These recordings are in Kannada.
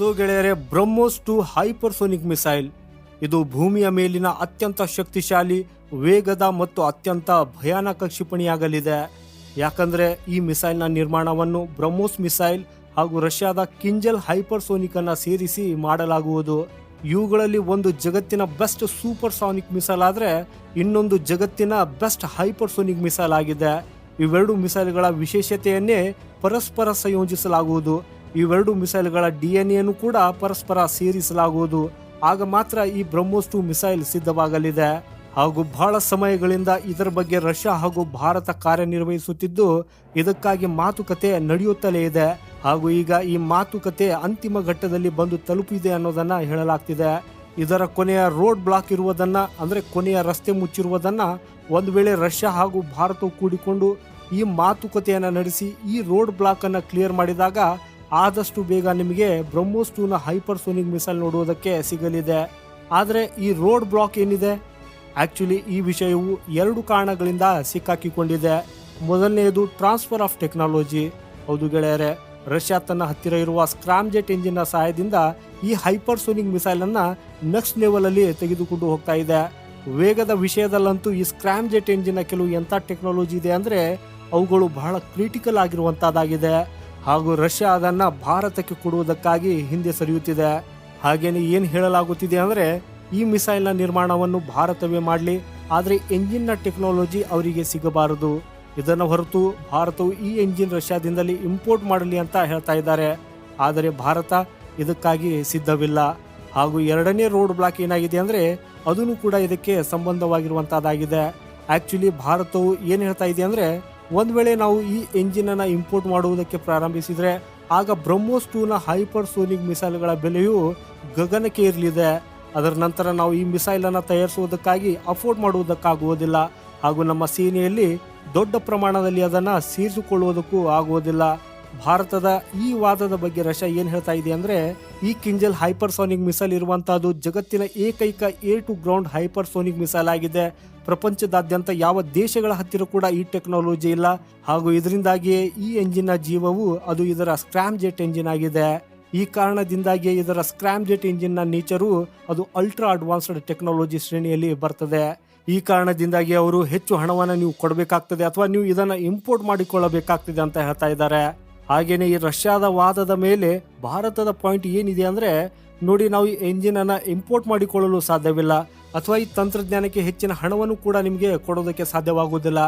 ಸೊ ಗೆಳೆಯರೆ, ಬ್ರಹ್ಮೋಸ್ ಟು ಹೈಪರ್ಸೋನಿಕ್ ಮಿಸೈಲ್. ಇದು ಭೂಮಿಯ ಮೇಲಿನ ಅತ್ಯಂತ ಶಕ್ತಿಶಾಲಿ, ವೇಗದ ಮತ್ತು ಅತ್ಯಂತ ಭಯಾನಕ ಕ್ಷಿಪಣಿಯಾಗಲಿದೆ. ಯಾಕಂದ್ರೆ ಈ ಮಿಸೈಲ್ನ ನಿರ್ಮಾಣವನ್ನು ಬ್ರಹ್ಮೋಸ್ ಮಿಸೈಲ್ ಹಾಗೂ ರಷ್ಯಾದ ಕಿಂಜಲ್ ಹೈಪರ್ಸೋನಿಕ್ ಅನ್ನ ಸೇರಿಸಿ ಮಾಡಲಾಗುವುದು. ಇವುಗಳಲ್ಲಿ ಒಂದು ಜಗತ್ತಿನ ಬೆಸ್ಟ್ ಸೂಪರ್ ಸಾನಿಕ್ ಮಿಸೈಲ್ ಆದರೆ ಇನ್ನೊಂದು ಜಗತ್ತಿನ ಬೆಸ್ಟ್ ಹೈಪರ್ಸೋನಿಕ್ ಮಿಸೈಲ್ ಆಗಿದೆ. ಇವೆರಡು ಮಿಸೈಲ್ಗಳ ವಿಶೇಷತೆಯನ್ನೇ ಪರಸ್ಪರ ಸಂಯೋಜಿಸಲಾಗುವುದು. ಇವೆರಡು ಮಿಸೈಲ್ಗಳ ಡಿ ಎನ್ ಎನ್ನು ಕೂಡ ಪರಸ್ಪರ ಸೇರಿಸಲಾಗುವುದು. ಆಗ ಮಾತ್ರ ಈ ಬ್ರಹ್ಮೋಸ್ ಟು ಮಿಸೈಲ್ ಸಿದ್ಧವಾಗಲಿದೆ. ಹಾಗೂ ಬಹಳ ಸಮಯಗಳಿಂದ ಇದರ ಬಗ್ಗೆ ರಷ್ಯಾ ಹಾಗೂ ಭಾರತ ಕಾರ್ಯನಿರ್ವಹಿಸುತ್ತಿದ್ದು, ಇದಕ್ಕಾಗಿ ಮಾತುಕತೆ ನಡೆಯುತ್ತಲೇ ಇದೆ. ಹಾಗೂ ಈಗ ಈ ಮಾತುಕತೆ ಅಂತಿಮ ಘಟ್ಟದಲ್ಲಿ ಬಂದು ತಲುಪಿದೆ ಅನ್ನೋದನ್ನ ಹೇಳಲಾಗ್ತಿದೆ. ಇದರ ಕೊನೆಯ ರೋಡ್ ಬ್ಲಾಕ್ ಇರುವುದನ್ನ, ಅಂದ್ರೆ ಕೊನೆಯ ರಸ್ತೆ ಮುಚ್ಚಿರುವುದನ್ನ ಒಂದು ವೇಳೆ ರಷ್ಯಾ ಹಾಗೂ ಭಾರತವು ಕೂಡಿಕೊಂಡು ಈ ಮಾತುಕತೆಯನ್ನು ನಡೆಸಿ ಈ ರೋಡ್ ಬ್ಲಾಕ್ ಅನ್ನ ಕ್ಲಿಯರ್ ಮಾಡಿದಾಗ ಆದಷ್ಟು ಬೇಗ ನಿಮಗೆ ಬ್ರಹ್ಮೋಸ್ ಟೂನ ಹೈಪರ್ಸೋನಿಕ್ ಮಿಸೈಲ್ ನೋಡುವುದಕ್ಕೆ ಸಿಗಲಿದೆ. ಆದರೆ ಈ ರೋಡ್ ಬ್ಲಾಕ್ ಏನಿದೆ? ಆ್ಯಕ್ಚುಲಿ ಈ ವಿಷಯವು ಎರಡು ಕಾರಣಗಳಿಂದ ಸಿಕ್ಕಾಕಿಕೊಂಡಿದೆ. ಮೊದಲನೆಯದು ಟ್ರಾನ್ಸ್ಫರ್ ಆಫ್ ಟೆಕ್ನಾಲಜಿ. ಹೌದು ಗೆಳೆಯರೆ, ರಷ್ಯಾ ತನ್ನ ಹತ್ತಿರ ಇರುವ ಸ್ಕ್ರಾಮ್ಜೆಟ್ ಎಂಜಿನ್ನ ಸಹಾಯದಿಂದ ಈ ಹೈಪರ್ಸೋನಿಕ್ ಮಿಸೈಲ್ ಅನ್ನ ನೆಕ್ಸ್ಟ್ ಲೆವೆಲಲ್ಲಿ ತೆಗೆದುಕೊಂಡು ಹೋಗ್ತಾ ಇದೆ. ವೇಗದ ವಿಷಯದಲ್ಲಂತೂ ಈ ಸ್ಕ್ರಾಮ್ಜೆಟ್ ಎಂಜಿನ್ ಕೆಲವು ಎಂಥ ಟೆಕ್ನಾಲಜಿ ಇದೆ ಅಂದ್ರೆ ಅವುಗಳು ಬಹಳ ಕ್ರಿಟಿಕಲ್ ಆಗಿರುವಂತಹದ್ದಾಗಿದೆ ಹಾಗೂ ರಷ್ಯಾ ಅದನ್ನ ಭಾರತಕ್ಕೆ ಕೊಡುವುದಕ್ಕಾಗಿ ಹಿಂದೆ ಸರಿಯುತ್ತಿದೆ. ಹಾಗೇನೆ ಏನು ಹೇಳಲಾಗುತ್ತಿದೆ ಅಂದರೆ, ಈ ಮಿಸೈಲ್ನ ನಿರ್ಮಾಣವನ್ನು ಭಾರತವೇ ಮಾಡಲಿ, ಆದರೆ ಎಂಜಿನ್ನ ಟೆಕ್ನಾಲಜಿ ಅವರಿಗೆ ಸಿಗಬಾರದು. ಇದನ್ನು ಹೊರತು ಭಾರತವು ಈ ಎಂಜಿನ್ ರಷ್ಯಾದಿಂದಲೇ ಇಂಪೋರ್ಟ್ ಮಾಡಲಿ ಅಂತ ಹೇಳ್ತಾ ಇದ್ದಾರೆ. ಆದರೆ ಭಾರತ ಇದಕ್ಕಾಗಿ ಸಿದ್ಧವಿಲ್ಲ. ಹಾಗೂ ಎರಡನೇ ರೋಡ್ ಬ್ಲಾಕ್ ಏನಾಗಿದೆ ಅಂದ್ರೆ, ಅದನ್ನು ಕೂಡ ಇದಕ್ಕೆ ಸಂಬಂಧವಾಗಿರುವಂಥದ್ದಾಗಿದೆ ಆ್ಯಕ್ಚುಲಿ ಭಾರತವು ಏನು ಹೇಳ್ತಾ ಇದೆ ಅಂದ್ರೆ ಒಂದ್ ವೇಳೆ ನಾವು ಈ ಎಂಜಿನನ್ನು ಇಂಪೋರ್ಟ್ ಮಾಡುವುದಕ್ಕೆ ಪ್ರಾರಂಭಿಸಿದರೆ, ಆಗ ಬ್ರಹ್ಮೋಸ್ ಟೂನ ಹೈಪರ್ ಸೋನಿಕ್ ಮಿಸೈಲ್ಗಳ ಬೆಲೆಯು ಗಗನಕ್ಕೆ ಇರಲಿದೆ ಅದರ ನಂತರ ನಾವು ಈ ಮಿಸೈಲನ್ನು ತಯಾರಿಸುವುದಕ್ಕಾಗಿ ಅಫೋರ್ಡ್ ಮಾಡುವುದಕ್ಕಾಗುವುದಿಲ್ಲ. ಹಾಗೂ ನಮ್ಮ ಸೇನೆಯಲ್ಲಿ ದೊಡ್ಡ ಪ್ರಮಾಣದಲ್ಲಿ ಅದನ್ನು ಸೇರಿಸಿಕೊಳ್ಳುವುದಕ್ಕೂ ಆಗುವುದಿಲ್ಲ. ಭಾರತದ ಈ ವಾದದ ಬಗ್ಗೆ ರಷ್ಯಾ ಏನು ಹೇಳ್ತಾ ಇದೆ ಅಂದ್ರೆ, ಈ ಕಿಂಜಲ್ ಹೈಪರ್ಸೋನಿಕ್ ಮಿಸೈಲ್ ಇರುವಂತಹದ್ದು ಜಗತ್ತಿನ ಏಕೈಕ air to ground hypersonic missile ಆಗಿದೆ. ಪ್ರಪಂಚದಾದ್ಯಂತ ಯಾವ ದೇಶಗಳ ಹತ್ತಿರ ಕೂಡ ಈ ಟೆಕ್ನಾಲಜಿ ಇಲ್ಲ. ಹಾಗೂ ಇದರಿಂದಾಗಿಯೇ ಈ ಎಂಜಿನ್ನ ಜೀವವು ಅದು ಇದರ ಸ್ಕ್ರಾಮ್ ಜೆಟ್ ಎಂಜಿನ್ ಆಗಿದೆ. ಈ ಕಾರಣದಿಂದಾಗಿ ಇದರ ಸ್ಕ್ರಾಮ್ ಜೆಟ್ ಇಂಜಿನ್ನ ನೇಚರು ಅದು ಅಲ್ಟ್ರಾ ಅಡ್ವಾನ್ಸ್ಡ್ ಟೆಕ್ನಾಲಜಿ ಶ್ರೇಣಿಯಲ್ಲಿ ಬರ್ತದೆ. ಈ ಕಾರಣದಿಂದಾಗಿ ಅವರು ಹೆಚ್ಚು ಹಣವನ್ನು ನೀವು ಕೊಡಬೇಕಾಗ್ತದೆ ಅಥವಾ ನೀವು ಇದನ್ನ ಇಂಪೋರ್ಟ್ ಮಾಡಿಕೊಳ್ಳಬೇಕಾಗ್ತದೆ ಅಂತ ಹೇಳ್ತಾ ಇದ್ದಾರೆ. ಹಾಗೇನೆ ಈ ರಷ್ಯಾದ ವಾದದ ಮೇಲೆ ಭಾರತದ ಪಾಯಿಂಟ್ ಏನಿದೆ ಅಂದರೆ, ನೋಡಿ ನಾವು ಈ ಎಂಜಿನ್ ಅನ್ನು ಇಂಪೋರ್ಟ್ ಮಾಡಿಕೊಳ್ಳಲು ಸಾಧ್ಯವಿಲ್ಲ. ಅಥವಾ ಈ ತಂತ್ರಜ್ಞಾನಕ್ಕೆ ಹೆಚ್ಚಿನ ಹಣವನ್ನು ಕೂಡ ನಿಮಗೆ ಕೊಡೋದಕ್ಕೆ ಸಾಧ್ಯವಾಗುವುದಿಲ್ಲ.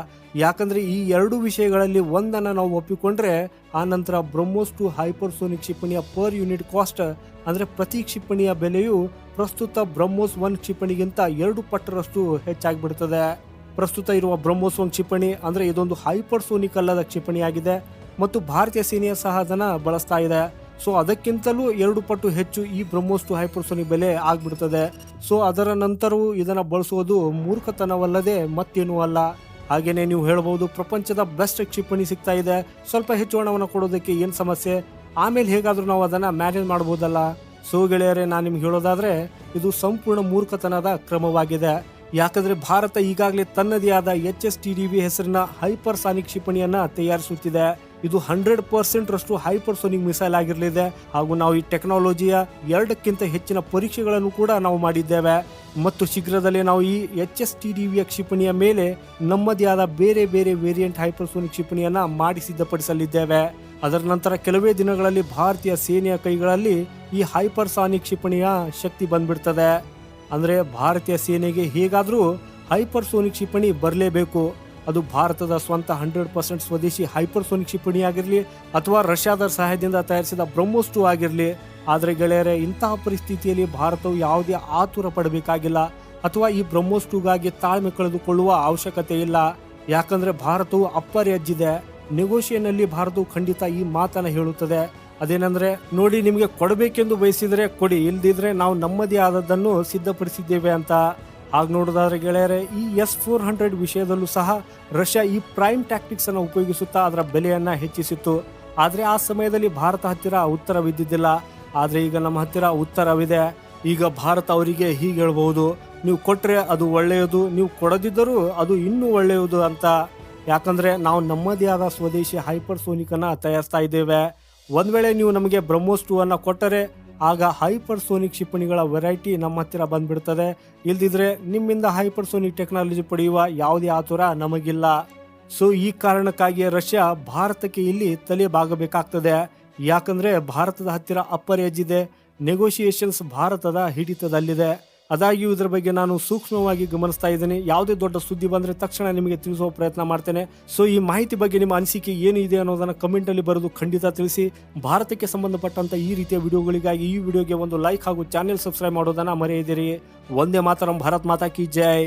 ಯಾಕಂದರೆ ಈ ಎರಡು ವಿಷಯಗಳಲ್ಲಿ ಒಂದನ್ನು ನಾವು ಒಪ್ಪಿಕೊಂಡ್ರೆ, ಆ ನಂತರ ಬ್ರಹ್ಮೋಸ್ ಟು ಹೈಪರ್ಸೋನಿಕ್ ಕ್ಷಿಪಣಿಯ ಪರ್ ಯೂನಿಟ್ ಕಾಸ್ಟ್ ಅಂದರೆ ಪ್ರತಿ ಕ್ಷಿಪಣಿಯ ಬೆಲೆಯು ಪ್ರಸ್ತುತ ಬ್ರಹ್ಮೋಸ್ ಒನ್ ಕ್ಷಿಪಣಿಗಿಂತ ಎರಡು ಪಟ್ಟರಷ್ಟು ಹೆಚ್ಚಾಗಿಬಿಡುತ್ತದೆ ಪ್ರಸ್ತುತ ಇರುವ ಬ್ರಹ್ಮೋಸ್ ಒನ್ ಕ್ಷಿಪಣಿ ಅಂದರೆ ಇದೊಂದು ಹೈಪರ್ಸೋನಿಕ್ ಅಲ್ಲದ ಕ್ಷಿಪಣಿಯಾಗಿದೆ. ಮತ್ತು ಭಾರತೀಯ ಸೇನೆಯ ಸಹ ಅದನ್ನು ಬಳಸ್ತಾ ಇದೆ. ಸೊ ಅದಕ್ಕಿಂತಲೂ ಎರಡು ಪಟ್ಟು ಹೆಚ್ಚು ಈ ಬ್ರಹ್ಮೋಸ್ ಟು ಹೈಪರ್ಸೋನಿಕ್ ಬೆಲೆ ಆಗ್ಬಿಡ್ತದೆ. ಸೊ ಅದರ ನಂತರವೂ ಇದನ್ನು ಬಳಸುವುದು ಮೂರ್ಖತನವಲ್ಲದೆ ಮತ್ತೇನೂ ಅಲ್ಲ. ಹಾಗೆಯೇ ನೀವು ಹೇಳ್ಬೋದು, ಪ್ರಪಂಚದ ಬೆಸ್ಟ್ ಕ್ಷಿಪಣಿ ಸಿಗ್ತಾ ಇದೆ. ಸ್ವಲ್ಪ ಹೆಚ್ಚು ಹಣವನ್ನು ಕೊಡೋದಕ್ಕೆ ಏನು ಸಮಸ್ಯೆ? ಆಮೇಲೆ ಹೇಗಾದರೂ ನಾವು ಅದನ್ನು ಮ್ಯಾನೇಜ್ ಮಾಡ್ಬೋದಲ್ಲ? ಸೊ ಗೆಳೆಯರೇ, ನಾನು ನಿಮ್ಗೆ ಹೇಳೋದಾದರೆ, ಇದು ಸಂಪೂರ್ಣ ಮೂರ್ಖತನದ ಕ್ರಮವಾಗಿದೆ. ಯಾಕಂದ್ರೆ ಭಾರತ ಈಗಾಗಲೇ ತನ್ನದೇ ಆದ H S T D V ಹೆಸರಿನ ಹೈಪರ್ ಸಾನಿಕ್ ಕ್ಷಿಪಣಿಯನ್ನ ತಯಾರಿಸುತ್ತಿದೆ. ಇದು ಹಂಡ್ರೆಡ್ ಪರ್ಸೆಂಟ್ ರಷ್ಟು ಹೈಪರ್ಸೋನಿಕ್ ಮಿಸೈಲ್ ಆಗಿರಲಿದೆ. ಹಾಗೂ ನಾವು ಈ ಟೆಕ್ನಾಲಜಿಯ ಎರಡಕ್ಕಿಂತ ಹೆಚ್ಚಿನ ಪರೀಕ್ಷೆಗಳನ್ನು ಕೂಡ ನಾವು ಮಾಡಿದ್ದೇವೆ. ಮತ್ತು ಶೀಘ್ರದಲ್ಲೇ ನಾವು ಈ ಎಚ್ ಎಸ್ ಟಿ ಡಿ ವಿಯ ಕ್ಷಿಪಣಿಯ ಮೇಲೆ ನಮ್ಮದೇ ಆದ ಬೇರೆ ಬೇರೆ ವೇರಿಯಂಟ್ ಹೈಪರ್ಸೋನಿಕ್ ಕ್ಷಿಪಣಿಯನ್ನ ಮಾಡಿ ಸಿದ್ಧಪಡಿಸಲಿದ್ದೇವೆ. ಅದರ ನಂತರ ಕೆಲವೇ ದಿನಗಳಲ್ಲಿ ಭಾರತೀಯ ಸೇನೆಯ ಕೈಗಳಲ್ಲಿ ಈ ಹೈಪರ್ಸಾನಿಕ್ ಕ್ಷಿಪಣಿಯ ಶಕ್ತಿ ಬಂದ್ಬಿಡ್ತದೆ. ಅಂದ್ರೆ ಭಾರತೀಯ ಸೇನೆಗೆ ಹೇಗಾದರೂ ಹೈಪರ್ಸೋನಿಕ್ ಕ್ಷಿಪಣಿ ಬರಲೇಬೇಕು. ಅದು ಭಾರತದ ಸ್ವಂತ ಹಂಡ್ರೆಡ್ ಪರ್ಸೆಂಟ್ ಸ್ವದೇಶಿ ಹೈಪರ್ಸೋನಿಕ್ ಕ್ಷಿಪಣಿ ಆಗಿರಲಿ ಅಥವಾ ರಷ್ಯಾದ ಸಹಾಯದಿಂದ ತಯಾರಿಸಿದ ಬ್ರಹ್ಮೋಸ್ ಟು ಆಗಿರಲಿ. ಆದರೆ ಗೆಳೆಯರೆ, ಇಂತಹ ಪರಿಸ್ಥಿತಿಯಲ್ಲಿ ಭಾರತವು ಯಾವುದೇ ಆತುರ ಪಡಬೇಕಾಗಿಲ್ಲ ಅಥವಾ ಈ ಬ್ರಹ್ಮೋಸ್ ಟೂಗಾಗಿ ತಾಳ್ಮೆ ಕಳೆದುಕೊಳ್ಳುವ ಅವಶ್ಯಕತೆ ಇಲ್ಲ. ಯಾಕಂದ್ರೆ ಭಾರತವು ಅಪ್ಪರಿ ಅಜ್ಜಿದೆ. ನೆಗೋಷಿಯನ್ನಲ್ಲಿ ಭಾರತವು ಖಂಡಿತ ಈ ಮಾತನ್ನ ಹೇಳುತ್ತದೆ. ಅದೇನಂದ್ರೆ, ನೋಡಿ ನಿಮಗೆ ಕೊಡಬೇಕೆಂದು ಬಯಸಿದ್ರೆ ಕೊಡಿ, ಇಲ್ದಿದ್ರೆ ನಾವು ನಮ್ಮದೇ ಆದದ್ದನ್ನು ಸಿದ್ಧಪಡಿಸಿದ್ದೇವೆ ಅಂತ. ಆಗ ನೋಡೋದಾದ್ರೆ ಗೆಳೆಯರೆ, ಈ ಎಸ್ ಫೋರ್ ಹಂಡ್ರೆಡ್ ವಿಷಯದಲ್ಲೂ ಸಹ ರಷ್ಯಾ ಈ ಪ್ರೈಮ್ ಟ್ಯಾಕ್ಟಿಕ್ಸ್ ಅನ್ನು ಉಪಯೋಗಿಸುತ್ತಾ ಅದರ ಬೆಲೆಯನ್ನ ಹೆಚ್ಚಿಸಿತ್ತು. ಆದ್ರೆ ಆ ಸಮಯದಲ್ಲಿ ಭಾರತ ಹತ್ತಿರ ಉತ್ತರವಿದ್ದಿದ್ದಿಲ್ಲ. ಆದ್ರೆ ಈಗ ನಮ್ಮ ಹತ್ತಿರ ಉತ್ತರವಿದೆ. ಈಗ ಭಾರತ ಅವರಿಗೆ ಹೀಗೆ ಹೇಳ್ಬಹುದು, ನೀವು ಕೊಟ್ಟರೆ ಅದು ಒಳ್ಳೆಯದು, ನೀವು ಕೊಡದಿದ್ದರೂ ಅದು ಇನ್ನೂ ಒಳ್ಳೆಯದು ಅಂತ. ಯಾಕಂದ್ರೆ ನಾವು ನಮ್ಮದೇ ಆದ ಸ್ವದೇಶಿ ಹೈಪರ್ ಸೋನಿಕ್ ಅನ್ನ ತಯಾರಿಸ್ತಾ ಇದ್ದೇವೆ. ಒಂದ್ ವೇಳೆ ನೀವು ನಮಗೆ ಬ್ರಹ್ಮೋಸ್ ಟೂ ಅನ್ನು ಕೊಟ್ಟರೆ, ಆಗ ಹೈಪರ್ಸೋನಿಕ್ ಕ್ಷಿಪಣಿಗಳ ವೆರೈಟಿ ನಮ್ಮ ಹತ್ತಿರ ಬಂದ್ಬಿಡ್ತದೆ. ಇಲ್ದಿದ್ರೆ ನಿಮ್ಮಿಂದ ಹೈಪರ್ಸೋನಿಕ್ ಟೆಕ್ನಾಲಜಿ ಪಡೆಯುವ ಯಾವುದೇ ಆತುರ ನಮಗಿಲ್ಲ. ಸೊ ಈ ಕಾರಣಕ್ಕಾಗಿ ರಷ್ಯಾ ಭಾರತಕ್ಕೆ ಇಲ್ಲಿ ತಲೆ ಬಾಗಬೇಕಾಗ್ತದೆ ಯಾಕಂದ್ರೆ ಭಾರತದ ಹತ್ತಿರ ಅಪ್ಪರ್ ಎಜ್ ಇದೆ. ನೆಗೋಷಿಯೇಷನ್ಸ್ ಭಾರತದ ಹಿಡಿತದಲ್ಲಿದೆ. ಆದಾಗ್ಯೂ ಇದರ ಬಗ್ಗೆ ನಾನು ಸೂಕ್ಷ್ಮವಾಗಿ ಗಮನಿಸ್ತಾ ಇದ್ದೀನಿ. ಯಾವುದೇ ದೊಡ್ಡ ಸುದ್ದಿ ಬಂದರೆ ತಕ್ಷಣ ನಿಮಗೆ ತಿಳಿಸುವ ಪ್ರಯತ್ನ ಮಾಡ್ತೇನೆ. ಸೊ ಈ ಮಾಹಿತಿ ಬಗ್ಗೆ ನಿಮ್ಮ ಅನಿಸಿಕೆ ಏನು ಇದೆ ಅನ್ನೋದನ್ನು ಕಮೆಂಟಲ್ಲಿ ಬರೆದು ಖಂಡಿತ ತಿಳಿಸಿ. ಭಾರತಕ್ಕೆ ಸಂಬಂಧಪಟ್ಟಂಥ ಈ ರೀತಿಯ ವಿಡಿಯೋಗಳಿಗಾಗಿ ಈ ವಿಡಿಯೋಗೆ ಒಂದು ಲೈಕ್ ಹಾಗೂ ಚಾನೆಲ್ ಸಬ್ಸ್ಕ್ರೈಬ್ ಮಾಡೋದನ್ನು ಮರೆಯದಿರಿ. ಒಂದೇ ಮಾತರಂ, ಭಾರತ್ ಮಾತಾ ಕಿ ಜೈ.